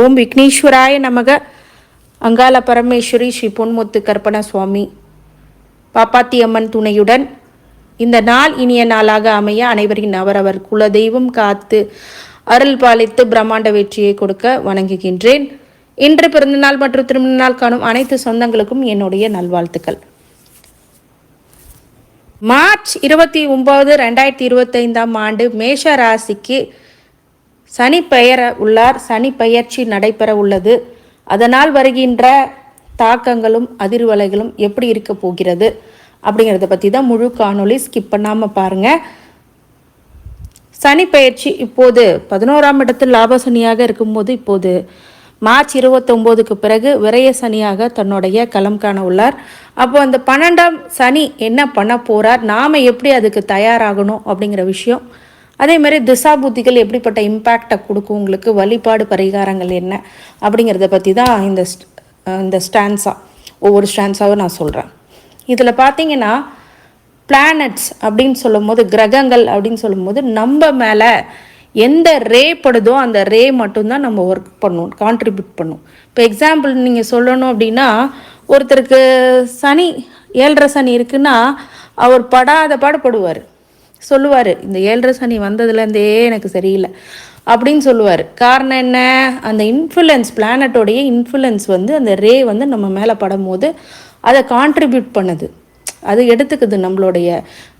ஓம் விக்னேஸ்வராய நமக. அங்காள பரமேஸ்வரி ஸ்ரீ பொன்முத்து கற்பன சுவாமி. பாப்பாத்தி அம்மன் துணையுடன் இந்த நாள் இனிய நாளாக அமைய அனைவரின் அவரவர் குலதெய்வம் காத்து அருள் பாலித்து பிரம்மாண்ட வெற்றியை கொடுக்க வணங்குகின்றேன். இன்று பிறந்தநாள் மற்றும் திருமண நாள் காணும் அனைத்து சொந்தங்களுக்கும் என்னுடைய நல்வாழ்த்துக்கள். மார்ச் இருபத்தி ஒன்பது ரெண்டாயிரத்தி இருபத்தைந்தாம் ஆண்டு மேஷ ராசிக்கு சனி பெயர உள்ளார் சனி பயிற்சி நடைபெற உள்ளது. அதனால் வருகின்ற தாக்கங்களும் அதிர்வலைகளும் எப்படி இருக்க போகிறது? அப்படிங்கிறத பற்றி தான் முழு காணொளி ஸ்கிப் பண்ணாமல் பாருங்கள் சனி பயிற்சி இப்போது பதினோராம் இடத்தில் லாப சனியாக இருக்கும்போது இப்போது மார்ச் இருபத்தொம்போதுக்கு பிறகு விரைய சனியாக தன்னுடைய களம் காண உள்ளார். அப்போ அந்த பன்னெண்டாம் சனி என்ன பண்ண போறார்? நாம் எப்படி அதுக்கு தயாராகணும் அப்படிங்கிற விஷயம் அதே மாதிரி திசா புத்திகள் எப்படிப்பட்ட இம்பேக்டை கொடுக்கும்? உங்களுக்கு வழிபாடு பரிகாரங்கள் என்ன? அப்படிங்கிறத பற்றி தான் இந்த இந்த ஸ்டான்ஸாக ஒவ்வொரு ஸ்டான்ஸாகவும் நான் சொல்கிறேன் இதில் பார்த்தீங்கன்னா பிளானட்ஸ் அப்படின்னு சொல்லும்போது கிரகங்கள் அப்படின்னு சொல்லும்போது நம்ம மேலே எந்த ரே படுதோ அந்த ரே மட்டும்தான் நம்ம ஒர்க் பண்ணும் கான்ட்ரிபியூட் பண்ணும். இப்போ எக்ஸாம்பிள் நீங்கள் சொல்லணும் அப்படின்னா ஒருத்தருக்கு சனி ஏழரை சனி இருக்குன்னா அவர் படாத பாடுபடுவார் சொல்லுவார் இந்த ஏழரை சனி வந்ததுலேருந்தே எனக்கு சரியில்லை அப்படின்னு சொல்லுவார். காரணம் என்ன? அந்த இன்ஃப்ளூயன்ஸ் பிளானட்டோடைய இன்ஃப்ளூயன்ஸ் வந்து அந்த ரே வந்து நம்ம மேலே படும்போது அதை கான்ட்ரிபியூட் பண்ணுது. அது எடுத்துக்குது நம்மளுடைய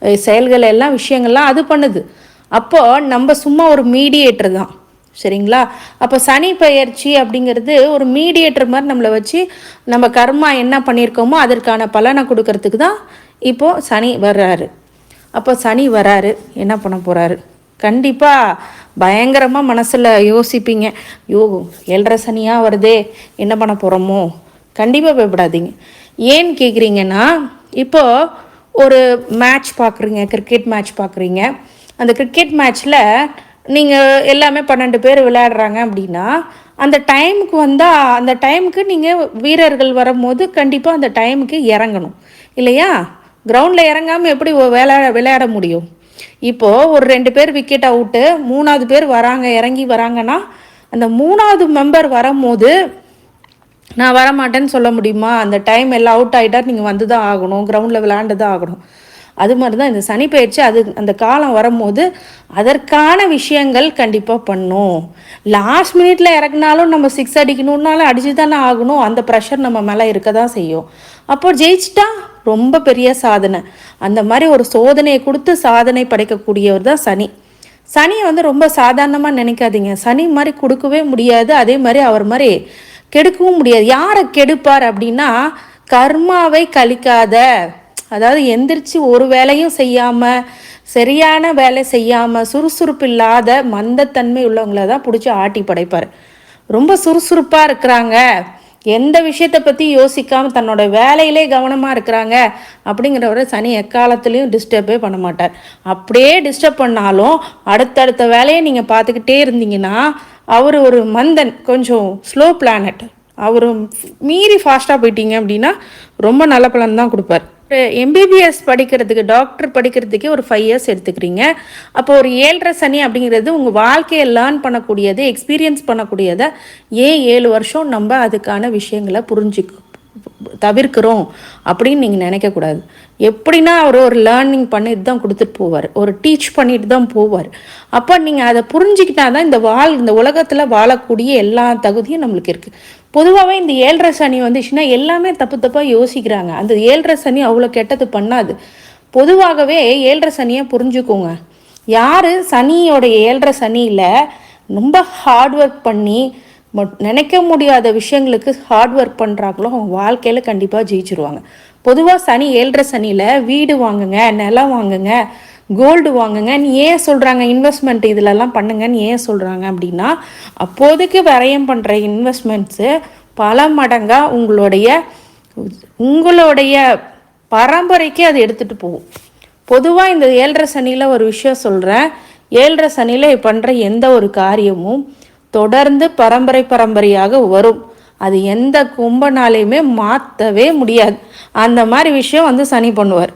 செயல்களை செயல்கள் எல்லாம் விஷயங்கள்லாம் அது பண்ணுது. அப்போது நம்ம சும்மா ஒரு மீடியேட்டர் தான். சரிங்களா? அப்போ சனி பயிற்சி அப்படிங்கிறது ஒரு மீடியேட்டர் மாதிரி நம்மளை வச்சு நம்ம கர்மா என்ன பண்ணியிருக்கோமோ அதற்கான பலனை கொடுக்கறதுக்கு தான் இப்போது சனி வர்றாரு. அப்போ சனி வராரு. என்ன பண்ண போகிறாரு கண்டிப்பாக பயங்கரமாக மனசில் யோசிப்பீங்க. யோ ஏழரை சனியாக வருதே. என்ன பண்ண போகிறோமோ கண்டிப்பாக பயப்படாதீங்க. ஏன்னு கேட்குறீங்கன்னா இப்போது ஒரு மேட்ச் பார்க்குறீங்க கிரிக்கெட் மேட்ச் பார்க்குறீங்க அந்த கிரிக்கெட் மேட்ச்சில் நீங்கள் எல்லாமே பன்னெண்டு பேர் விளையாடுறாங்க அப்படின்னா அந்த டைமுக்கு வந்தால் அந்த டைமுக்கு நீங்கள் வீரர்கள் வரும்போது கண்டிப்பாக அந்த டைமுக்கு இறங்கணும். இல்லையா? கிரவுண்டில் இறங்காமல் எப்படி விளையாட விளையாட முடியும்? இப்போது ஒரு ரெண்டு பேர் விக்கெட் அவுட்டு மூணாவது பேர் வராங்க இறங்கி வராங்கன்னா அந்த மூணாவது மெம்பர் வரும்போது நான் வரமாட்டேன்னு சொல்ல முடியுமா? அந்த டைம் எல்லாம் அவுட் ஆகிட்டா நீங்கள் வந்து தான் ஆகணும் கிரவுண்டில் விளையாண்டு தான் ஆகணும். அது மாதிரி தான் இந்த சனி பயிற்சி அது அந்த காலம் வரும்போது அதற்கான விஷயங்கள் கண்டிப்பாக பண்ணும். லாஸ்ட் மினிட்ல இறக்குனாலும் நம்ம சிக்ஸ் அடிக்கணும்னாலும் அடிச்சு தானே ஆகணும். அந்த ப்ரெஷர் நம்ம மேலே இருக்க தான் செய்யும். அப்போ ஜெயிச்சிட்டா ரொம்ப பெரிய சாதனை. அந்த மாதிரி ஒரு சோதனையை கொடுத்து சாதனை படைக்கக்கூடியவர் தான் சனி. சனியை வந்து ரொம்ப சாதாரணமாக நினைக்காதீங்க. சனி மாதிரி கொடுக்கவே முடியாது. அதே மாதிரி அவர் மாதிரி கெடுக்கவும் முடியாது. யாரை கெடுப்பார் அப்படின்னா கர்மாவை கழிக்காத அதாவது எந்திரிச்சு ஒரு வேலையும் செய்யாமல் சரியான வேலை செய்யாமல் சுறுசுறுப்பு இல்லாத மந்தத்தன்மை உள்ளவங்கள தான் பிடிச்சி ஆட்டி படைப்பார். ரொம்ப சுறுசுறுப்பாக இருக்கிறாங்க. எந்த விஷயத்தை பற்றி யோசிக்காமல் தன்னோட வேலையிலே கவனமாக இருக்கிறாங்க அப்படிங்கிறவரை சனி எக்காலத்துலேயும் டிஸ்டர்பே பண்ண மாட்டார். அப்படியே டிஸ்டர்ப் பண்ணாலும் அடுத்தடுத்த வேலையை நீங்கள் பார்த்துக்கிட்டே இருந்தீங்கன்னா அவர் ஒரு மந்தன் கொஞ்சம் ஸ்லோ பிளானட் அவர் மீறி ஃபாஸ்ட்டாக போயிட்டீங்க அப்படின்னா ரொம்ப நல்ல பலன் தான் கொடுப்பார். எம்பிபிஎஸ் படிக்கிறதுக்கு டாக்டர் படிக்கிறதுக்கே ஒரு ஃபைவ் இயர்ஸ் எடுத்துக்கிறீங்க. அப்போ ஒரு ஏழரை சனி அப்படிங்கிறது உங்கள் வாழ்க்கையை லேர்ன் பண்ணக்கூடியது எக்ஸ்பீரியன்ஸ் பண்ணக்கூடியதை ஏன் ஏழு வருஷம் நம்ம அதுக்கான விஷயங்களை புரிஞ்சுக்கோ தவிர்க்கிறோம் அப்படின்னு நீங்கள் நினைக்கக்கூடாது. எப்படின்னா அவர் ஒரு லேர்னிங் பண்ணிட்டு தான் கொடுத்துட்டு போவார். ஒரு டீச் பண்ணிட்டு தான் போவார். அப்போ நீங்கள் அதை புரிஞ்சுக்கிட்டா தான் இந்த வாழ் இந்த உலகத்தில் வாழக்கூடிய எல்லா தகுதியும் நம்மளுக்கு இருக்குது பொதுவாகவே இந்த ஏழரை சனி வந்துச்சுன்னா எல்லாமே தப்பு தப்பாக யோசிக்கிறாங்க. அந்த ஏழரை சனி அவ்வளோ கெட்டது பண்ணாது. பொதுவாகவே ஏழரை சனியை புரிஞ்சுக்கோங்க. யார் சனியோடைய ஏழரை சனியில் ரொம்ப ஹார்ட் ஒர்க் பண்ணி நினைக்க முடியாத விஷயங்களுக்கு ஹார்ட் ஒர்க் பண்ணுறாங்களோ அவங்க வாழ்க்கையில் கண்டிப்பாக ஜெயிச்சிருவாங்க. பொதுவாக சனி ஏழரை சனியில் வீடு வாங்குங்க நிலம் வாங்குங்க கோல்டு வாங்குங்கன்னு ஏன் சொல்கிறாங்க இன்வெஸ்ட்மெண்ட் இதிலெல்லாம் பண்ணுங்கன்னு ஏன் சொல்கிறாங்க அப்படின்னா அப்போதைக்கு விரயம் பண்ணுற இன்வெஸ்ட்மெண்ட்ஸு பல மடங்காக உங்களுடைய உங்களுடைய பரம்பரைக்கு அது எடுத்துகிட்டு போகும். பொதுவாக இந்த ஏழரை சனியில் ஒரு விஷயம் சொல்கிறேன் ஏழரை சனியில் பண்ணுற எந்த ஒரு காரியமும் தொடர்ந்து பரம்பரை பரம்பரையாக வரும். அது எந்த கும்பனாலையுமே மாற்றவே முடியாது. அந்த மாதிரி விஷயம் வந்து சனி பண்ணுவார்.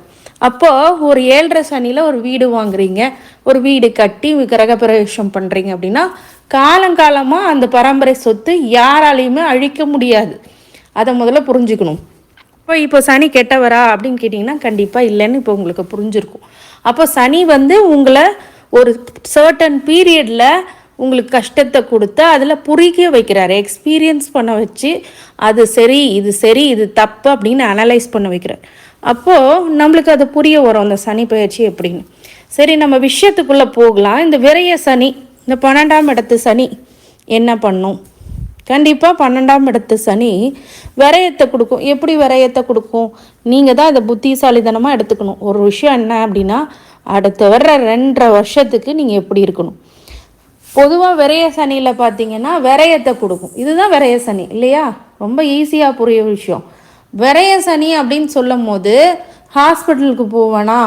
அப்போது ஒரு ஏழரை சனியில் ஒரு வீடு வாங்குறீங்க. ஒரு வீடு கட்டி கிரகப்பிரவேசம் பண்ணுறீங்க அப்படின்னா காலங்காலமாக அந்த பரம்பரை சொத்து யாராலையுமே அழிக்க முடியாது. அதை முதல்ல புரிஞ்சுக்கணும். இப்போ இப்போ சனி கெட்டவரா அப்படின்னு கேட்டிங்கன்னா கண்டிப்பாக இல்லைன்னு இப்போ உங்களுக்கு புரிஞ்சிருக்கும். அப்போ சனி வந்து உங்களை ஒரு சர்டன் பீரியடில் உங்களுக்கு கஷ்டத்தை கொடுத்து அதில் புரிக்க வைக்கிறாரு. எக்ஸ்பீரியன்ஸ் பண்ண வச்சு அது சரி இது சரி இது தப்பு அப்படின்னு அனலைஸ் பண்ண வைக்கிறார். அப்போது நம்மளுக்கு அது புரிய வரும் அந்த சனி பயிற்சி எப்படின்னு. சரி நம்ம விஷயத்துக்குள்ளே போகலாம். இந்த விரைய சனி இந்த பன்னெண்டாம் இடத்து சனி என்ன பண்ணும்? கண்டிப்பாக பன்னெண்டாம் இடத்து சனி விரயத்தை கொடுக்கும். எப்படி விரயத்தை கொடுக்கும்? நீங்கள் தான் இதை புத்திசாலித்தனமாக எடுத்துக்கணும். ஒரு விஷயம் என்ன அப்படின்னா அடுத்து வர்ற ரெண்டரை வருஷத்துக்கு நீங்கள் எப்படி இருக்கணும்? பொதுவாக விரைய சனியில் பார்த்தீங்கன்னா விரயத்தை கொடுக்கும். இதுதான் விரைய சனி இல்லையா? ரொம்ப ஈஸியாக புரிய விஷயம். விரைய சனி அப்படின்னு சொல்லும் போது ஹாஸ்பிட்டலுக்கு போவேனா?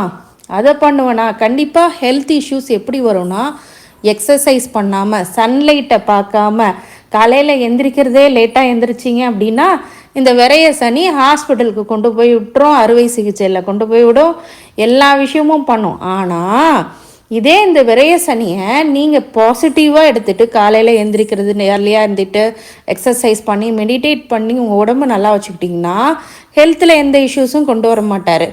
அதை பண்ணுவேனா? கண்டிப்பாக ஹெல்த் இஷ்யூஸ் எப்படி வரும்னா எக்ஸசைஸ் பண்ணாமல் சன்லைட்டை பார்க்காம காலையில் எந்திரிக்கிறதே லேட்டாக எந்திரிச்சிங்க அப்படின்னா இந்த விரைய சனி ஹாஸ்பிட்டலுக்கு கொண்டு போய் விட்டுரும். அறுவை சிகிச்சையில் கொண்டு போய் விடும். எல்லா விஷயமும் பண்ணும். ஆனால் இதே இந்த விரைய சனியை நீங்கள் பாசிட்டிவாக எடுத்துகிட்டு காலையில் எந்திரிக்கிறது நேர்லியாக இருந்துட்டு எக்ஸசைஸ் பண்ணி மெடிடேட் பண்ணி உங்கள் உடம்பு நல்லா வச்சுக்கிட்டிங்கன்னா ஹெல்த்தில் எந்த இஷ்யூஸும் கொண்டு வர மாட்டார்.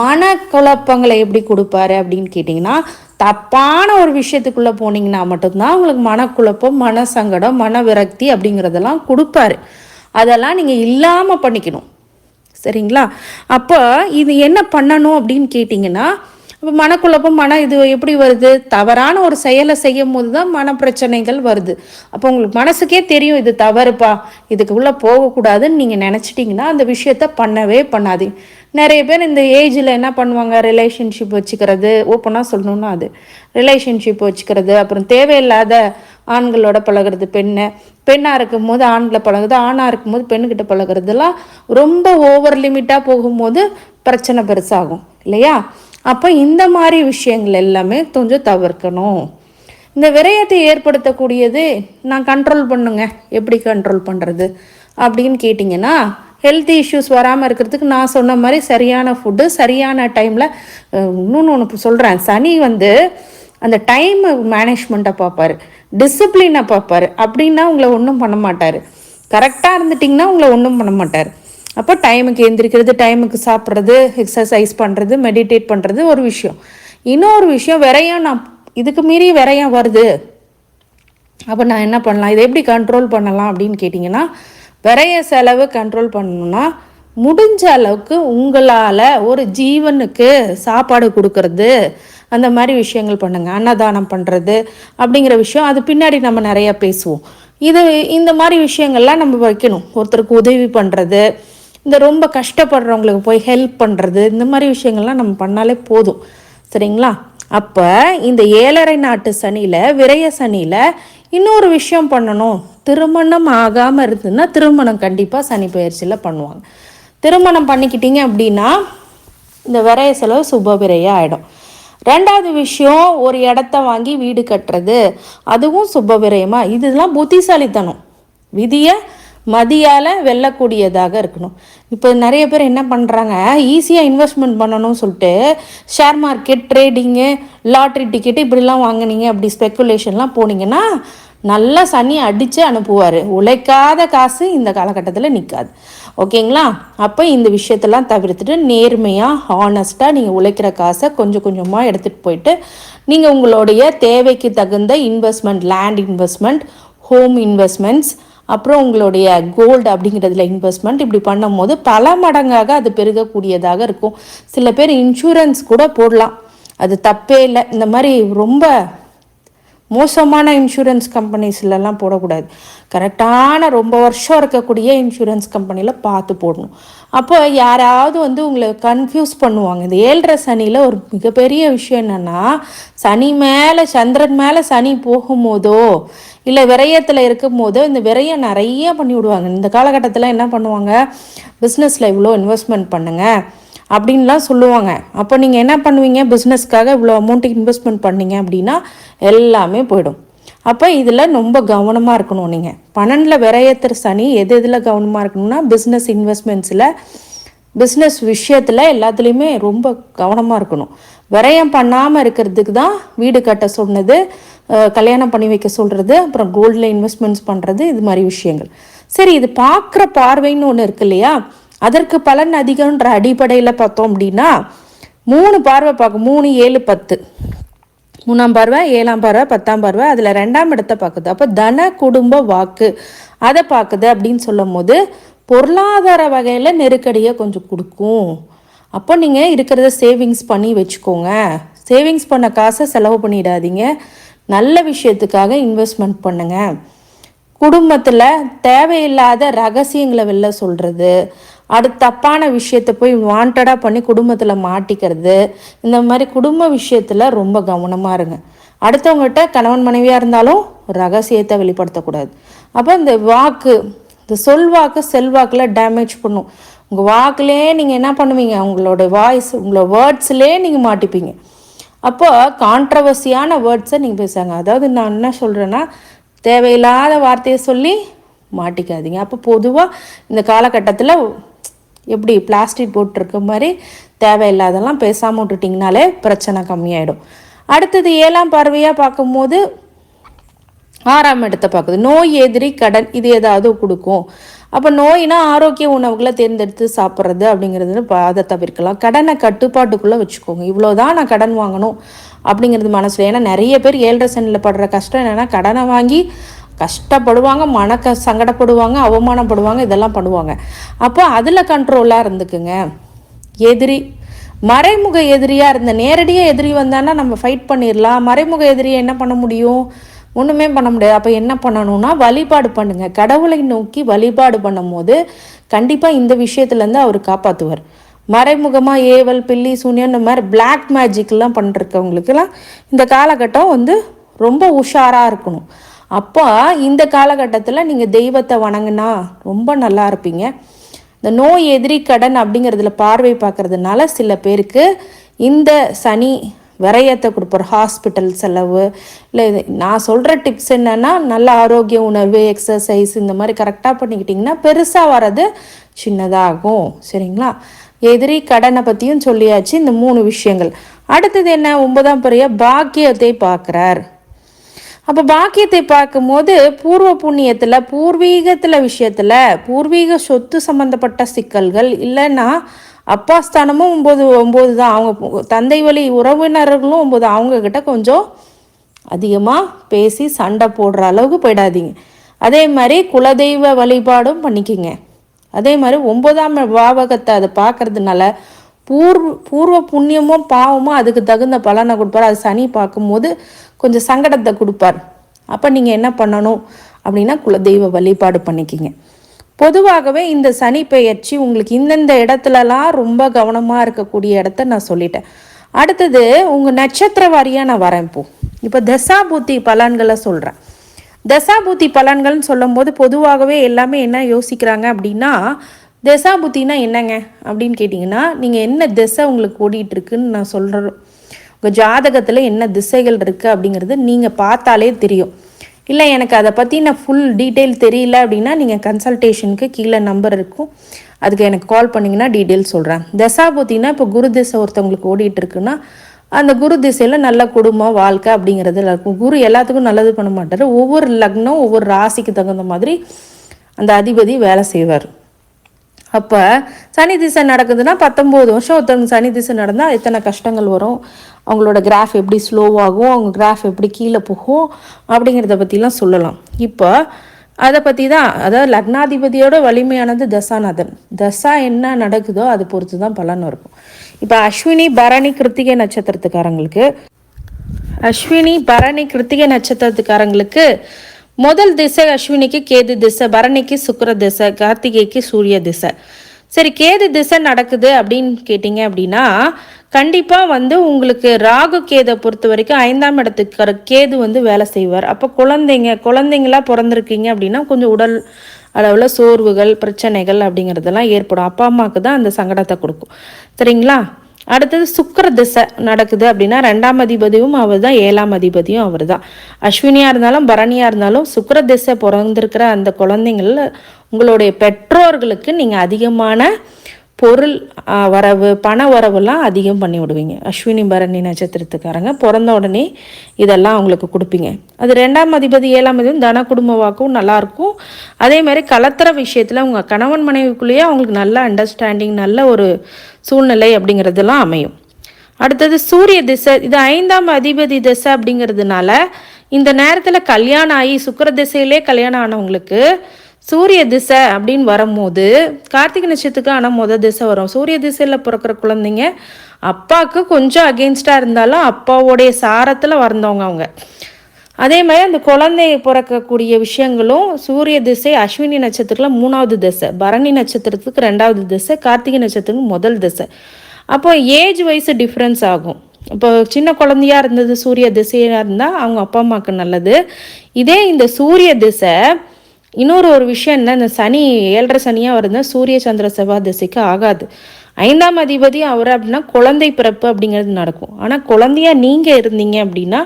மனக்குழப்பங்களை எப்படி கொடுப்பாரு அப்படின்னு கேட்டிங்கன்னா தப்பான ஒரு விஷயத்துக்குள்ளே போனீங்கன்னா மட்டும்தான் உங்களுக்கு மனக்குழப்பம் மன சங்கடம் மன விரக்தி அப்படிங்கிறதெல்லாம் கொடுப்பாரு. அதெல்லாம் நீங்கள் இல்லாமல் பண்ணிக்கணும். சரிங்களா? அப்போ இது என்ன பண்ணணும் அப்படின்னு கேட்டிங்கன்னா இப்போ மனக்குழப்பம் மன இது எப்படி வருது? தவறான ஒரு செயலை செய்யும் போது தான் மன பிரச்சனைகள் வருது. அப்போ உங்களுக்கு மனசுக்கே தெரியும் இது தவறுப்பா இதுக்குள்ளே போகக்கூடாதுன்னு நீங்கள் நினச்சிட்டிங்கன்னா அந்த விஷயத்த பண்ணவே பண்ணாதீங்க. நிறைய பேர் இந்த ஏஜில் என்ன பண்ணுவாங்க? ரிலேஷன்ஷிப் வச்சுக்கிறது ஓப்பனாக சொல்லணும்னா அது. ரிலேஷன்ஷிப் வச்சுக்கிறது அப்புறம் தேவையில்லாத ஆண்களோட பழகிறது பெண்ணை. பெண்ணாக இருக்கும் போது ஆண்களை பழகுது ஆணாக இருக்கும் போது பெண்ணுக்கிட்ட பழகிறதுலாம் ரொம்ப ஓவர் லிமிட்டாக போகும்போது பிரச்சனை பெருசாகும் இல்லையா? அப்போ இந்த மாதிரி விஷயங்கள் எல்லாமே கொஞ்சம் தவிர்க்கணும். இந்த விரயத்தை ஏற்படுத்தக்கூடியது நான் கண்ட்ரோல் பண்ணுங்க எப்படி கண்ட்ரோல் பண்ணுறது அப்படின்னு கேட்டிங்கன்னா ஹெல்த் இஷ்யூஸ் வராமல் இருக்கிறதுக்கு நான் சொன்ன மாதிரி சரியான ஃபுட்டு சரியான டைமில் இன்னொன்று ஒன்று சொல்கிறேன் சனி வந்து அந்த டைம் மேனேஜ்மெண்ட்டை பார்ப்பார். டிசிப்ளினை பார்ப்பாரு. அப்படின்னா உங்களை ஒன்றும் பண்ண மாட்டார். கரெக்டாக இருந்துட்டிங்கன்னா உங்களை ஒன்றும் பண்ண மாட்டார். அப்போ டைமுக்கு எந்திரிக்கிறது டைமுக்கு சாப்பிட்றது எக்ஸசைஸ் பண்ணுறது மெடிடேட் பண்ணுறது ஒரு விஷயம். இன்னொரு விஷயம் விரையும் நான் இதுக்கு மீறி விரையும் வருது. அப்போ நான் என்ன பண்ணலாம்? இதை எப்படி கண்ட்ரோல் பண்ணலாம் அப்படின்னு கேட்டிங்கன்னா விரைய செலவு கண்ட்ரோல் பண்ணணும்னா முடிஞ்ச அளவுக்கு உங்களால் ஒரு ஜீவனுக்கு சாப்பாடு கொடுக்கறது அந்த மாதிரி விஷயங்கள் பண்ணுங்கள் அன்னதானம் பண்ணுறது அப்படிங்கிற விஷயம் அது பின்னாடி நம்ம நிறையா பேசுவோம். இது இந்த மாதிரி விஷயங்கள்லாம் நம்ம வைக்கணும். ஒருத்தருக்கு உதவி பண்ணுறது இந்த ரொம்ப கஷ்டப்படுறவங்களுக்கு போய் ஹெல்ப் பண்ணுறது இந்த மாதிரி விஷயங்கள்லாம் நம்ம பண்ணாலே போதும். சரிங்களா? அப்போ இந்த ஏழரை நாட்டு சனியில் விரைய சனியில் இன்னொரு விஷயம் பண்ணணும். திருமணம் ஆகாமல் இருந்ததுன்னா திருமணம் கண்டிப்பாக சனி பயிற்சியில் பண்ணுவாங்க. திருமணம் பண்ணிக்கிட்டீங்க அப்படின்னா இந்த விரைய செலவு சுப விரையாக ஆகிடும் ரெண்டாவது விஷயம் ஒரு இடத்த வாங்கி வீடு கட்டுறது அதுவும் சுப விரயமாக இதெல்லாம் புத்திசாலித்தனம். விதியை மதியால் வெல்லக்கூடியதாக இருக்கணும். இப்போ நிறைய பேர் என்ன பண்ணுறாங்க ஈஸியாக இன்வெஸ்ட்மெண்ட் பண்ணணும்னு சொல்லிட்டு share market trading lottery ticket இப்படிலாம் வாங்கினீங்க அப்படி ஸ்பெக்குலேஷன்லாம் போனீங்கன்னா நல்லா சனி அடித்து அனுப்புவார். உழைக்காத காசு இந்த காலகட்டத்தில் நிற்காது ஓகேங்களா? அப்போ இந்த விஷயத்தெல்லாம் தவிர்த்துட்டு நேர்மையாக ஹானஸ்ட்டாக நீங்கள் உழைக்கிற காசை கொஞ்சம் கொஞ்சமாக எடுத்துகிட்டு போயிட்டு நீங்கள் உங்களுடைய தேவைக்கு தகுந்த investment land investment home investments அப்புறம் உங்களுடைய கோல்டு அப்படிங்கிறதுல இன்வெஸ்ட்மெண்ட் இப்படி பண்ணும்போது பல மடங்காக அது பெருகக்கூடியதாக இருக்கும். சில பேர் இன்சூரன்ஸ் கூட போடலாம். அது தப்பே இல்லை. இந்த மாதிரி ரொம்ப மோசமான இன்சூரன்ஸ் கம்பெனிஸ்லலாம் போடக்கூடாது. கரெக்டான ரொம்ப வருஷம் இருக்கக்கூடிய இன்சூரன்ஸ் கம்பெனியில் பார்த்து போடணும். அப்போ யாராவது வந்து உங்களை கன்ஃபியூஸ் பண்ணுவாங்க. இந்த ஏழரை சனியில் ஒரு மிகப்பெரிய விஷயம் என்னென்னா சனி மேலே சந்திரன் மேலே சனி போகும்போதோ இல்லை விரயத்தில் இருக்கும் போதோ இந்த விரயம் நிறைய பண்ணி விடுவாங்க. இந்த காலகட்டத்தில் என்ன பண்ணுவாங்க? பிஸ்னஸில் இவ்வளோ இன்வெஸ்ட்மெண்ட் பண்ணுங்கள் அப்படின்லாம் சொல்லுவாங்க. அப்போ நீங்கள் என்ன பண்ணுவீங்க? பிஸ்னஸ்க்காக இவ்வளோ அமௌண்ட்டுக்கு இன்வெஸ்ட்மெண்ட் பண்ணீங்க அப்படின்னா எல்லாமே போயிடும். அப்போ இதில் ரொம்ப கவனமாக இருக்கணும் நீங்கள் பன்னெண்டில் விரையத்திற சனி எது எதில் கவனமாக இருக்கணும்னா பிஸ்னஸ் இன்வெஸ்ட்மெண்ட்ஸில் பிஸ்னஸ் விஷயத்தில் எல்லாத்துலேயுமே ரொம்ப கவனமாக இருக்கணும். விரயம் பண்ணாமல் இருக்கிறதுக்கு தான் வீடு கட்ட சொன்னது கல்யாணம் பண்ணி வைக்க சொல்கிறது அப்புறம் கோல்டில் இன்வெஸ்ட்மெண்ட்ஸ் பண்ணுறது இது மாதிரி விஷயங்கள். சரி இது பார்க்குற பார்வைன்னு ஒன்று இருக்கு இல்லையா? அதற்கு பலன் அதிகம்ன்ற அடிப்படையில் பார்த்தோம் அப்படின்னா மூணு பார்வை பார்க்கும் மூணு ஏழு பத்து. மூணாம் பார்வை ஏழாம் பார்வை பத்தாம் பார்வை அதில் ரெண்டாம் இடத்தை பார்க்குது. அப்போ தன குடும்ப வாக்கு. அதை பார்க்குது அப்படின்னு சொல்லும் போது பொருளாதார வகையில் நெருக்கடியை கொஞ்சம் கொடுக்கும். அப்போ நீங்கள் இருக்கிறத சேவிங்ஸ் பண்ணி வச்சுக்கோங்க. சேவிங்ஸ் பண்ண காசை செலவு பண்ணிடாதீங்க. நல்ல விஷயத்துக்காக இன்வெஸ்ட்மெண்ட் பண்ணுங்கள் குடும்பத்தில் தேவையில்லாத ரகசியங்களை வெளில சொல்கிறது அடுத்து தப்பான விஷயத்தை போய் வாண்டடாக பண்ணி குடும்பத்தில் மாட்டிக்கிறது. இந்த மாதிரி குடும்ப விஷயத்தில் ரொம்ப கவனமாக இருங்க. அடுத்தவங்ககிட்ட கணவன் மனைவியாக இருந்தாலும் ரகசியத்தை வெளிப்படுத்தக்கூடாது. அப்போ இந்த வாக்கு இந்த சொல்வாக்கு செல்வாக்கில் டேமேஜ் பண்ணும். உங்கள் வாக்குலேயே நீங்கள் என்ன பண்ணுவீங்க? உங்களோட வாய்ஸ் உங்களோட வேர்ட்ஸ்லேயே நீங்கள் மாட்டிப்பீங்க. அப்போ கான்ட்ரவர்சியான வேர்ட்ஸை நீங்கள் பேசுங்க. அதாவது நான் என்ன சொல்கிறேன்னா தேவையில்லாத வார்த்தையை சொல்லி மாட்டிக்காதீங்க. அப்போ பொதுவாக இந்த காலகட்டத்தில் எப்படி பிளாஸ்டிக் போட்டிருக்க மாதிரி தேவையில்லாதெல்லாம் பேசாமல் விட்டுட்டிங்கனாலே பிரச்சனை கம்மியாயிடும். அடுத்தது ஏழாம் பார்வையாக பார்க்கும்போது ஆறாம் இடத்தை பார்க்குது. நோய் எதிரி கடன் இது ஏதாவது கொடுக்கும். அப்போ நோயினா ஆரோக்கிய உணவுகளை தேர்ந்தெடுத்து சாப்பிட்றது அப்படிங்கிறது அதை தவிர்க்கலாம். கடனை கட்டுப்பாட்டுக்குள்ளே வச்சுக்கோங்க. இவ்வளோதான் நான் கடன் வாங்கணும் அப்படிங்கிறது மனசில். ஏன்னா நிறைய பேர் ஏழரை சனியில் படுற கஷ்டம் என்னென்னா கடனை வாங்கி கஷ்டப்படுவாங்க மனக்க சங்கடப்படுவாங்க அவமானப்படுவாங்க இதெல்லாம் பண்ணுவாங்க. அப்போ அதில் கண்ட்ரோலாக இருந்துக்குங்க. எதிரி. மறைமுக எதிரியாக இருந்த நேரடியாக எதிரி வந்தான்னா நம்ம ஃபைட் பண்ணிடலாம் மறைமுக எதிரியை என்ன பண்ண முடியும்? ஒன்றுமே பண்ண முடியாது. அப்போ என்ன பண்ணணும்னா வழிபாடு பண்ணுங்க. கடவுளை நோக்கி வழிபாடு பண்ணும்போது கண்டிப்பாக இந்த விஷயத்துலேருந்து அவர் காப்பாற்றுவார் மறைமுகமாக ஏவல் பில்லி சூனியன் இந்த மாதிரி பிளாக் மேஜிக்லாம் பண்ணிருக்கவங்களுக்கெல்லாம் இந்த காலகட்டம் வந்து ரொம்ப உஷாராக இருக்கணும். அப்போ இந்த காலகட்டத்தில் நீங்கள் தெய்வத்தை வணங்கினா ரொம்ப நல்லா இருப்பீங்க. இந்த நோய் எதிரி கடன் அப்படிங்கிறதுல பார்வை பார்க்கறதுனால சில பேருக்கு இந்த சனி விரயத்தை கொடுப்பார் ஹாஸ்பிட்டல் செலவு இல்லை இது நான் சொல்கிற டிப்ஸ் என்னென்னா நல்ல ஆரோக்கிய உணவு எக்ஸசைஸ் இந்த மாதிரி கரெக்டாக பண்ணிக்கிட்டிங்கன்னா பெருசாக வர்றது சின்னதாகும். சரிங்களா? எதிரி கடனை பற்றியும் சொல்லியாச்சு. இந்த மூணு விஷயங்கள். அடுத்தது என்ன? ஒன்பதாம் பிறைய பாக்கியத்தை பார்க்குறார். அப்போ பாக்கியத்தை பார்க்கும்போது பூர்வ புண்ணியத்தில் பூர்வீகத்தில் விஷயத்தில் பூர்வீக சொத்து சம்மந்தப்பட்ட சிக்கல்கள் இல்லைன்னா அப்பா ஸ்தானமும் ஒம்பது ஒம்பது தான். அவங்க தந்தை வழி உறவினர்களும் ஒம்பது அவங்கக்கிட்ட கொஞ்சம் அதிகமாக பேசி சண்டை போடுற அளவுக்கு போயிடாதீங்க. அதே மாதிரி குலதெய்வ வழிபாடும் பண்ணிக்கிங்க. அதே மாதிரி ஒன்பதாம் பாவகத்தை அதை பார்க்கறதுனால பூர்வ பூர்வ புண்ணியமும் பாவமோ அதுக்கு தகுந்த பலனை கொடுப்பார். அது சனி பார்க்கும்போது கொஞ்சம் சங்கடத்தை கொடுப்பார். அப்போ நீங்கள் என்ன பண்ணணும் அப்படின்னா குலதெய்வ வழிபாடு பண்ணிக்கிங்க. பொதுவாகவே இந்த சனி பெயர்ச்சி உங்களுக்கு இந்தந்த இடத்துலலாம் ரொம்ப கவனமாக இருக்கக்கூடிய இடத்த நான் சொல்லிட்டேன். அடுத்தது உங்கள் நட்சத்திர வாரியாக நான் வரேன் இப்போ இப்போ தசாபூத்தி பலன்களை சொல்கிறேன் தசாபூத்தி பலன்கள்னு சொல்லும்போது பொதுவாகவே எல்லாமே என்ன யோசிக்கிறாங்க அப்படின்னா தசாபுத்தினா என்னங்க அப்படின்னு கேட்டிங்கன்னா நீங்கள் என்ன திசை உங்களுக்கு ஓடிட்டு இருக்குன்னு நான் சொல்கிறேன் உங்கள் ஜாதகத்தில் என்ன திசைகள் இருக்குது அப்படிங்கிறது நீங்கள் பார்த்தாலே தெரியும். இல்லை எனக்கு அதை பற்றி நான் ஃபுல் டீட்டெயில் தெரியல அப்படின்னா நீங்கள் கன்சல்டேஷனுக்கு கீழே நம்பர் இருக்கும். அதுக்கு எனக்கு கால் பண்ணிங்கன்னா டீட்டெயில் சொல்கிறேன் தசாபுத்தினா இப்போ குரு திசை ஒருத்தவங்களுக்கு ஓடிட்டு இருக்குன்னா அந்த குரு திசையில் நல்ல குடும்பம் வாழ்க்கை அப்படிங்கிறது இருக்கும் குரு எல்லாத்துக்கும் நல்லது பண்ண மாட்டார். ஒவ்வொரு லக்னம் ஒவ்வொரு ராசிக்கு தகுந்த மாதிரி அந்த அதிபதி வேலை செய்வார். அப்போ சனி திசை நடக்குதுன்னா பத்தொம்போது வருஷம் ஒருத்தவங்க சனி திசை நடந்தால் எத்தனை கஷ்டங்கள் வரும்? அவங்களோட கிராஃப் எப்படி ஸ்லோவாகும் அவங்க கிராஃப் எப்படி கீழே போகும்? அப்படிங்கிறத பற்றிலாம் சொல்லலாம். இப்போ அதை பற்றி தான் அதாவது லக்னாதிபதியோட வலிமையானது தசாநாதன். தசா என்ன நடக்குதோ அது பொறுத்து தான் பலன் இருக்கும். இப்போ அஸ்வினி பரணி கிருத்திகை நட்சத்திரத்துக்காரங்களுக்கு அஸ்வினி பரணி கிருத்திகை நட்சத்திரத்துக்காரங்களுக்கு முதல் திசை அஸ்வினிக்கு கேது திசை பரணிக்கு சுக்கிர திசை கார்த்திகைக்கு சூரிய திசை. சரி கேது திசை நடக்குது அப்படின்னு கேட்டிங்க அப்படின்னா கண்டிப்பாக வந்து உங்களுக்கு ராகு கேதை பொறுத்த வரைக்கும் ஐந்தாம் இடத்துக்கு கேது வந்து வேலை செய்வார். அப்போ குழந்தைங்க குழந்தைங்களா பிறந்திருக்கீங்க அப்படின்னா கொஞ்சம் உடல் அளவில் சோர்வுகள் பிரச்சனைகள் அப்படிங்கிறதெல்லாம் ஏற்படும். அப்பா அம்மாவுக்கு தான் அந்த சங்கடத்தை கொடுக்கும். சரிங்களா? அடுத்தது சுக்கர திசை நடக்குது அப்படின்னா ரெண்டாம் அதிபதியும் அவர் தான் ஏழாம் அதிபதியும் அவர் தான் அஸ்வினியாக இருந்தாலும் பரணியாக இருந்தாலும் சுக்கர திசை பிறந்திருக்கிற அந்த குழந்தைங்கள உங்களுடைய பெற்றோர்களுக்கு நீங்கள் அதிகமான பொருள் வரவு பண வரவுலாம் அதிகம் பண்ணி விடுவீங்க. அஸ்வினி பரணி நட்சத்திரத்துக்காரங்க பிறந்த உடனே இதெல்லாம் அவங்களுக்கு கொடுப்பீங்க. அது ரெண்டாம் அதிபதி ஏழாம் அதிபதி தன குடும்ப வாக்கும் நல்லாயிருக்கும் அதே மாதிரி கலத்துற விஷயத்தில் உங்கள் கணவன் மனைவிக்குள்ளேயே அவங்களுக்கு நல்ல அண்டர்ஸ்டாண்டிங் நல்ல ஒரு சூழ்நிலை அப்படிங்கிறதெல்லாம் அமையும். அடுத்தது சூரிய திசை. இது ஐந்தாம் அதிபதி திசை அப்படிங்கிறதுனால இந்த நேரத்தில் கல்யாணம் ஆகி சுக்கிர திசையிலே கல்யாணம் ஆனவங்களுக்கு சூரிய திசை அப்படின்னு வரும்போது கார்த்திகை நட்சத்திரத்துக்கு ஆனால் முத திசை வரும். சூரிய திசையில் பிறக்கிற குழந்தைங்க அப்பாவுக்கு கொஞ்சம் அகெயின்ஸ்டாக இருந்தாலும் அப்பாவோடைய சாரத்தில் வந்தவங்க அவங்க. அதே மாதிரி அந்த குழந்தை பிறக்கக்கூடிய விஷயங்களும் சூரிய திசை அஸ்வினி நட்சத்திரத்தில் மூணாவது திசை பரணி நட்சத்திரத்துக்கு ரெண்டாவது திசை கார்த்திகை நட்சத்திரத்துக்கு முதல் திசை. அப்போ ஏஜ் வைஸ் டிஃப்ரென்ஸ் ஆகும். இப்போ சின்ன குழந்தையா இருந்தது சூரிய திசையாக இருந்தால் அவங்க அப்பா அம்மாவுக்கு நல்லது. இதே இந்த சூரிய திசை இன்னொரு ஒரு விஷயம் என்ன இந்த சனி ஏழரை சனியாக வருதுன்னா சூரிய சந்திர செவ்வாய் திசைக்கு ஆகாது. ஐந்தாம் அதிபதி அவர் அப்படின்னா குழந்தை பிறப்பு அப்படிங்கிறது நடக்கும். ஆனால் குழந்தையா நீங்கள் இருந்தீங்க அப்படின்னா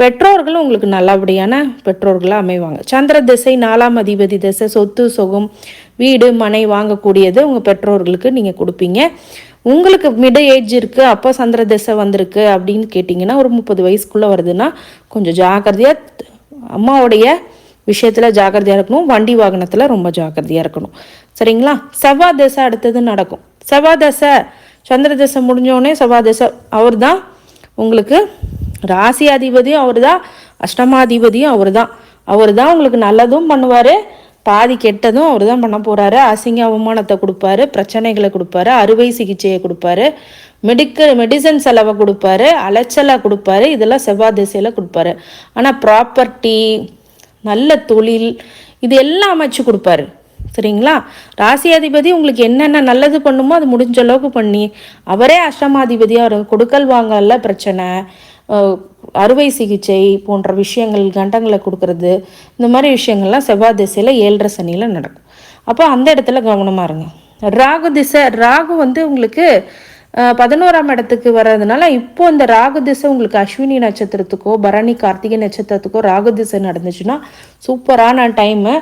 பெற்றோர்களும் உங்களுக்கு நல்லபடியான பெற்றோர்களாக அமைவாங்க. சந்திர திசை நாலாம் அதிபதி திசை சொத்து சுகம் வீடு மனை வாங்கக்கூடியது உங்கள் பெற்றோர்களுக்கு நீங்கள் கொடுப்பீங்க. உங்களுக்கு மிட ஏஜ் இருக்குது அப்போ சந்திர திசை வந்திருக்கு அப்படின்னு கேட்டிங்கன்னா ஒரு முப்பது வயசுக்குள்ளே வருதுன்னா கொஞ்சம் ஜாக்கிரதையாக அம்மாவுடைய விஷயத்தில் ஜாக்கிரதையாக இருக்கணும். வண்டி வாகனத்தில் ரொம்ப ஜாக்கிரதையாக இருக்கணும். சரிங்களா? செவ்வாய் தசை அடுத்தது நடக்கும். செவ்வாய் தசை சந்திர தசை முடிஞ்சோடனே செவ்வாய் தசை அவர் தான் உங்களுக்கு ராசியாதிபதியும் அவர் தான் அஷ்டமாதிபதியும் அவர் தான் அவர் தான் உங்களுக்கு நல்லதும் பண்ணுவார் பாதி கெட்டதும் அவர் தான் பண்ண போகிறாரு அசிங்க அவமானத்தை கொடுப்பாரு பிரச்சனைகளை கொடுப்பாரு அறுவை சிகிச்சையை கொடுப்பாரு மெடிக்கல் மெடிசன் செலவை கொடுப்பாரு அலைச்சலை கொடுப்பாரு இதெல்லாம் செவ்வாய் திசையில் கொடுப்பாரு. ஆனால் ப்ராப்பர்ட்டி நல்ல தொழில் இது எல்லாம் அமைச்சு கொடுப்பாரு. சரிங்களா? ராசியாதிபதி உங்களுக்கு என்னென்ன நல்லது பண்ணுமோ அது முடிஞ்ச அளவுக்கு பண்ணி அவரே அஷ்டமாதிபதியாக இருக்கும் கொடுக்கல் வாங்கல பிரச்சனை அறுவை சிகிச்சை போன்ற விஷயங்கள் கண்டங்களை கொடுக்கறது இந்த மாதிரி விஷயங்கள்லாம் செவ்வாய் திசையில் ஏழரை சனியில் நடக்கும். அப்போ அந்த இடத்துல கவனமாக இருங்க. ராகு திசை ராகு வந்து உங்களுக்கு பதினோராம் இடத்துக்கு வர்றதுனால இப்போ இந்த ராகு திசை உங்களுக்கு அஸ்வினி நட்சத்திரத்துக்கோ பரணி கார்த்திகை நட்சத்திரத்துக்கோ ராகு திசை நடந்துச்சுன்னா சூப்பரான டைமு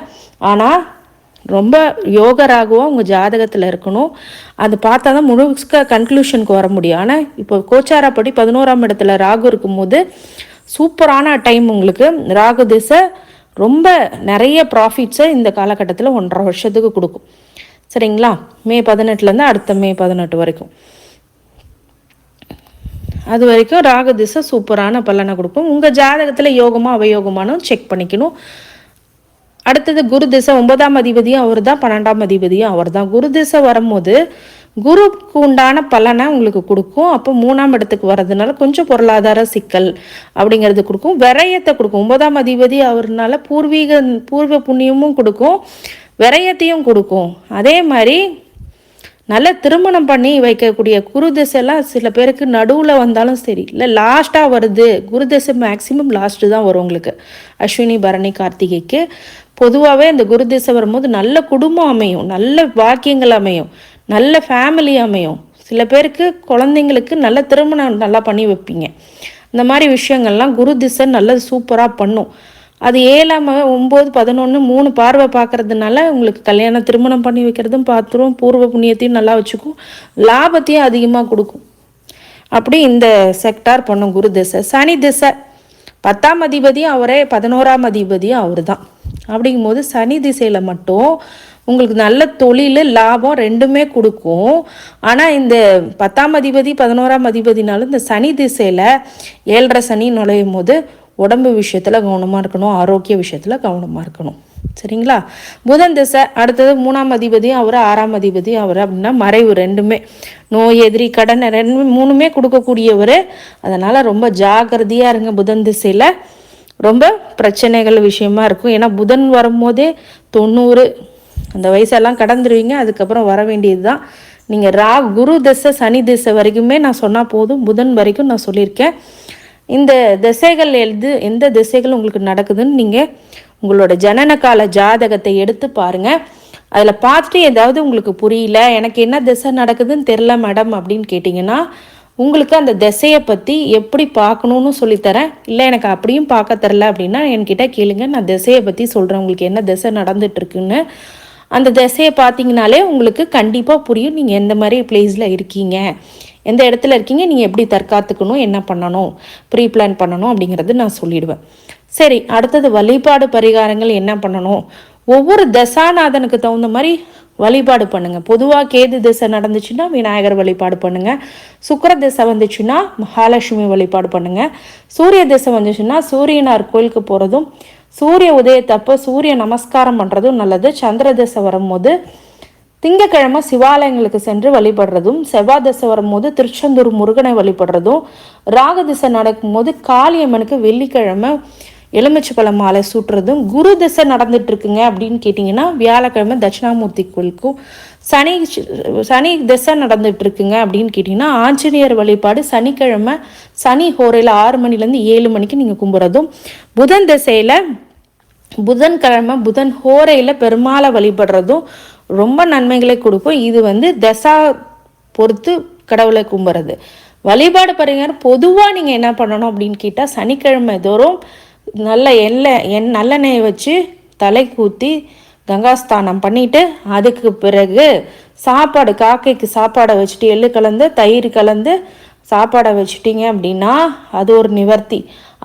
ஆனால் ரொம்ப யோக ராகுவாக உங்கள் ஜாதகத்தில் இருக்கணும். அது பார்த்தா தான் முழுக்க கன்க்ளூஷனுக்கு வர முடியும். ஆனால் இப்போ கோச்சாராப்படி பதினோராம் இடத்துல ராகு இருக்கும்போது சூப்பரான டைம் உங்களுக்கு. ராகு திசை ரொம்ப நிறைய ப்ராஃபிட்ஸை இந்த காலகட்டத்தில் ஒன்றரை வருஷத்துக்கு கொடுக்கும். சரிங்களா? மே பதினெட்டுலேருந்து அடுத்த மே பதினெட்டு வரைக்கும். அது வரைக்கும் ராகு திசை சூப்பரான பலனை கொடுக்கும். உங்கள் ஜாதகத்தில் யோகமாக அவயோகமானும் செக் பண்ணிக்கணும். அடுத்தது குரு திசை ஒன்பதாம் அதிபதியும் அவர் தான் பன்னெண்டாம் அதிபதியும் அவர் தான் குரு திசை வரும்போது குருவுக்கு உண்டான பலனை உங்களுக்கு கொடுக்கும். அப்போ மூணாம் இடத்துக்கு வர்றதுனால கொஞ்சம் பொருளாதார சிக்கல் அப்படிங்கிறது கொடுக்கும். விரயத்தை கொடுக்கும். ஒன்பதாம் அதிபதி அவர்னால பூர்வீக பூர்வ புண்ணியமும் கொடுக்கும். விரயத்தையும் கொடுக்கும். அதே மாதிரி நல்ல திருமணம் பண்ணி வைக்கக்கூடிய குரு தசைலாம் சில பேருக்கு நடுவில் வந்தாலும் சரி இல்லை லாஸ்ட்டாக வருது. குரு திசை மேக்ஸிமம் லாஸ்ட்டு தான் வரும் உங்களுக்கு. அஸ்வினி பரணி கார்த்திகைக்கு. பொதுவாகவே இந்த குரு திசை வரும்போது நல்ல குடும்பம் அமையும் நல்ல வாக்கியங்கள் அமையும் நல்ல ஃபேமிலி அமையும். சில பேருக்கு குழந்தைங்களுக்கு நல்ல திருமணம் நல்லா பண்ணி வைப்பீங்க. இந்த மாதிரி விஷயங்கள்லாம் குரு திசை நல்லது சூப்பராக பண்ணும். அது ஏழாம் ஒம்பது பதினொன்று மூணு பார்வை பார்க்கறதுனால உங்களுக்கு கல்யாணம் திருமணம் பண்ணி வைக்கிறதும் பார்த்துரும் பூர்வ புண்ணியத்தையும் நல்லா வச்சுக்கும். லாபத்தையும் அதிகமாக கொடுக்கும். அப்படி இந்த செக்டார் பண்ணும் குரு திசை. சனி திசை. பத்தாம் அதிபதியும் அவரே பதினோராம் அதிபதியும் அவர் தான் அப்படிங்கும்போது சனி திசையில் மட்டும் உங்களுக்கு நல்ல தொழில் லாபம் ரெண்டுமே கொடுக்கும். ஆனால் இந்த பத்தாம் அதிபதி பதினோராம் அதிபதினாலும் இந்த சனி திசையில் ஏழரை சனி நுழையும் போது உடம்பு விஷயத்தில் கவனமாக இருக்கணும் ஆரோக்கிய விஷயத்தில் கவனமாக இருக்கணும். சரிங்களா? புதன் திசை அடுத்தது மூணாம் அதிபதி அவர் ஆறாம் அதிபதி அவர் அப்படின்னா மறைவு ரெண்டுமே. நோய் எதிரி கடன் ரெண்டு மூணுமே கொடுக்கக்கூடியவர். அதனால் ரொம்ப ஜாக்கிரதையாக இருங்க புதன் திசையில். ரொம்ப பிரச்சனைகள் விஷயமா இருக்கும். ஏன்னா புதன் வரும்போதே தொண்ணூறு அந்த வயசெல்லாம் கடந்துருவீங்க. அதுக்கப்புறம் வர வேண்டியது தான் நீங்கள் ரா குரு திசை சனி திசை வரைக்குமே நான் சொன்னால் போதும். புதன் வரைக்கும் நான் சொல்லியிருக்கேன். இந்த திசைகள் எழுது எந்த திசைகள் உங்களுக்கு நடக்குதுன்னு நீங்கள் உங்களோட ஜனன கால ஜாதகத்தை எடுத்து பாருங்கள் அதில் பார்த்துட்டு ஏதாவது உங்களுக்கு புரியல எனக்கு என்ன திசை நடக்குதுன்னு தெரில மேடம் அப்படின்னு கேட்டிங்கன்னா உங்களுக்கு அந்த திசையை பற்றி எப்படி பார்க்கணுன்னு சொல்லித்தரேன். இல்லை எனக்கு அப்படியும் பார்க்க தெரில அப்படின்னா என்கிட்ட கேளுங்க. நான் திசையை பற்றி சொல்கிறேன் உங்களுக்கு என்ன திசை நடந்துட்டு இருக்குன்னு. அந்த திசையை பார்த்தீங்கனாலே உங்களுக்கு கண்டிப்பாக புரியும். நீங்கள் எந்த மாதிரி பிளேஸில் இருக்கீங்க எந்த இடத்துல இருக்கீங்க நீங்கள் எப்படி தற்காத்துக்கணும் என்ன பண்ணணும் ப்ரீ பிளான் பண்ணணும் அப்படிங்கிறது நான் சொல்லிடுவேன். சரி அடுத்தது வழிபாடு பரிகாரங்கள் என்ன பண்ணணும்? ஒவ்வொரு தசாநாதனுக்கு தகுந்த மாதிரி வழிபாடு பண்ணுங்கள் பொதுவாக கேது திசை நடந்துச்சுன்னா விநாயகர் வழிபாடு பண்ணுங்கள் சுக்கிர திசை வந்துச்சுன்னா மகாலட்சுமி வழிபாடு பண்ணுங்கள் சூரிய திசை வந்துச்சுன்னா சூரியனார் கோயிலுக்கு போகிறதும் சூரிய உதயத்தப்போ சூரிய நமஸ்காரம் பண்ணுறதும் நல்லது. சந்திர தசை வரும்போது திங்கக்கிழமை சிவாலயங்களுக்கு சென்று வழிபடுறதும் செவ்வாய் தசை வரும்போது திருச்செந்தூர் முருகனை வழிபடுறதும் ராகு திசை நடக்கும்போது காளியம்மனுக்கு வெள்ளிக்கிழமை எலுமிச்சை பழ மாலை சூட்டுறதும் குரு திசை நடந்துட்டு இருக்குங்க அப்படின்னு கேட்டிங்கன்னா வியாழக்கிழமை தட்சிணாமூர்த்தி கோயிலுக்கும் சனி சனி திசை நடந்துட்டு இருக்குங்க அப்படின்னு கேட்டிங்கன்னா ஆஞ்சநேயர் வழிபாடு சனிக்கிழமை சனி ஹோரையில் ஆறு மணிலேருந்து ஏழு மணிக்கு நீங்கள் கும்பிட்றதும் புதன் திசையில் புதன்கிழமை புதன் ஹோரையில் பெருமாளை வழிபடுறதும் ரொம்ப நன்மைகளை கொடுக்கும். இது வந்து தசா பொறுத்து கடவுளை கும்பிட்றது வழிபாடு பரிகாரம் பொதுவாக நீங்கள் என்ன பண்ணணும் அப்படின்னு கேட்டால் சனிக்கிழமை தோறும் நல்ல எண்ணெய் எண் நல்லெண்ணெயை வச்சு தலை ஊற்றி கங்காஸ்தானம் பண்ணிட்டு அதுக்கு பிறகு சாப்பாடு காக்கைக்கு சாப்பாடை வச்சுட்டு எள்ளு கலந்து தயிர் கலந்து சாப்பாடை வச்சுட்டீங்க அப்படின்னா அது ஒரு நிவர்த்தி.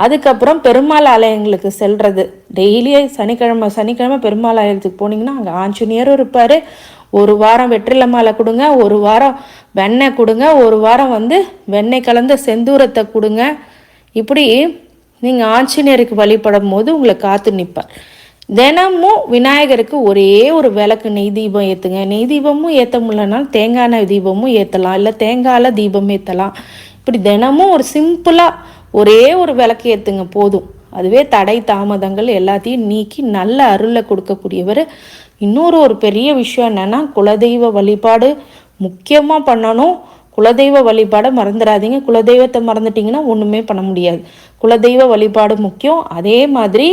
அதுக்கப்புறம் பெருமாள் ஆலயங்களுக்கு செல்வது டெய்லியே சனிக்கிழமை சனிக்கிழமை பெருமாள் ஆலயத்துக்கு போனீங்கன்னா அங்கே ஆஞ்சநேயரும் இருப்பார். ஒரு வாரம் வெற்றிலை மாலை கொடுங்க ஒரு வாரம் வெண்ணெய் கொடுங்க ஒரு வாரம் வந்து வெண்ணெய் கலந்த செந்தூரத்தை கொடுங்க. இப்படி நீங்கள் ஆஞ்சநேயருக்கு வழிபடும் போது உங்களை காத்து நிற்பார் தினமும் விநாயகருக்கு ஒரே ஒரு விளக்கு நெய் தீபம் ஏற்றுங்க நெய் தீபமும் ஏற்ற முடியலனாலும் தேங்காய் எண்ணெய் தீபமும் ஏற்றலாம் இல்லை தேங்காயில் தீபம் ஏற்றலாம் இப்படி தினமும் ஒரு சிம்பிளாக ஒரே ஒரு விளக்கு ஏற்றுங்க போதும். அதுவே தடை தாமதங்கள் எல்லாத்தையும் நீக்கி நல்ல அருளை கொடுக்கக்கூடியவர். இன்னொரு ஒரு பெரிய விஷயம் என்னென்னா குலதெய்வ வழிபாடு முக்கியமாக பண்ணணும். குலதெய்வ வழிபாடை மறந்துடாதீங்க. குலதெய்வத்தை மறந்துட்டிங்கன்னா ஒன்றுமே பண்ண முடியாது. குலதெய்வ வழிபாடு முக்கியம். அதே மாதிரி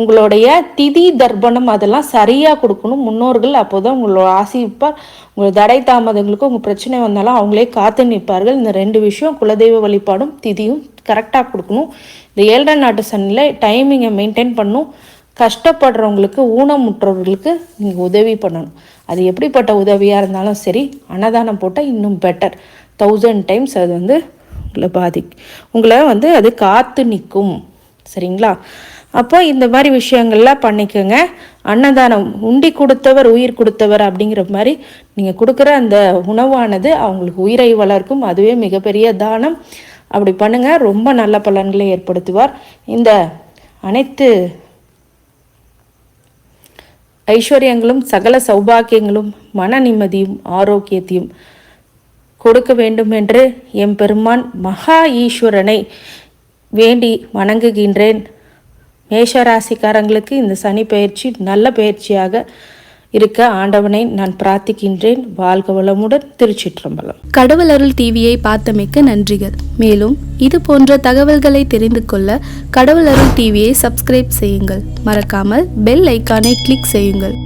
உங்களுடைய திதி தர்ப்பணம் அதெல்லாம் சரியாக கொடுக்கணும். முன்னோர்கள் அப்போ தான் உங்களோட ஆசிப்பார் உங்கள் தடை தாமதங்களுக்கு உங்கள் பிரச்சனை வந்தாலும் அவங்களே காத்து நிற்பார்கள். இந்த ரெண்டு விஷயம் குலதெய்வ வழிபாடும் திதியும் கரெக்டாக கொடுக்கணும். இந்த ஏழரை நாட்டு சனியில் டைமிங்கை மெயின்டைன் பண்ணும் கஷ்டப்படுறவங்களுக்கு ஊனமுற்றவர்களுக்கு நீங்கள் உதவி பண்ணணும். அது எப்படிப்பட்ட உதவியாக இருந்தாலும் சரி அன்னதானம் போட்டால் இன்னும் பெட்டர் தௌசண்ட் டைம்ஸ் அது வந்து உங்களை பாதி உங்களை வந்து அது காத்து நிற்கும். சரிங்களா? அப்போ இந்த மாதிரி விஷயங்கள்லாம் பண்ணிக்கோங்க. அன்னதானம் உண்டி கொடுத்தவர் உயிர் கொடுத்தவர் அப்படிங்கிற மாதிரி நீங்கள் கொடுக்குற அந்த உணவானது அவங்களுக்கு உயிரை வளர்க்கும். அதுவே மிகப்பெரிய தானம். அப்படி பண்ணுங்கள் ரொம்ப நல்ல பலன்களை ஏற்படுத்துவார். இந்த அனைத்து ஐஸ்வர்யங்களும் சகல சௌபாக்கியங்களும் மன நிம்மதியும் ஆரோக்கியத்தையும் கொடுக்க வேண்டும் என்று எம்பெருமான் மகா ஈஸ்வரனை வேண்டி வணங்குகின்றேன். மேஷராசிக்காரங்களுக்கு இந்த சனி பயிற்சி நல்ல பயிற்சியாக இருக்க ஆண்டவனை நான் பிரார்த்திக்கின்றேன். வாழ்க வளமுடன் திருச்சிற்றம்பலம். கடவுள் அருள் டிவியை பார்த்தமைக்க நன்றிகள். மேலும் இது போன்ற தகவல்களை தெரிந்து கொள்ள கடவுள் அருள் டிவியை சப்ஸ்கிரைப் செய்யுங்கள். மறக்காமல் பெல் ஐக்கானை கிளிக் செய்யுங்கள்.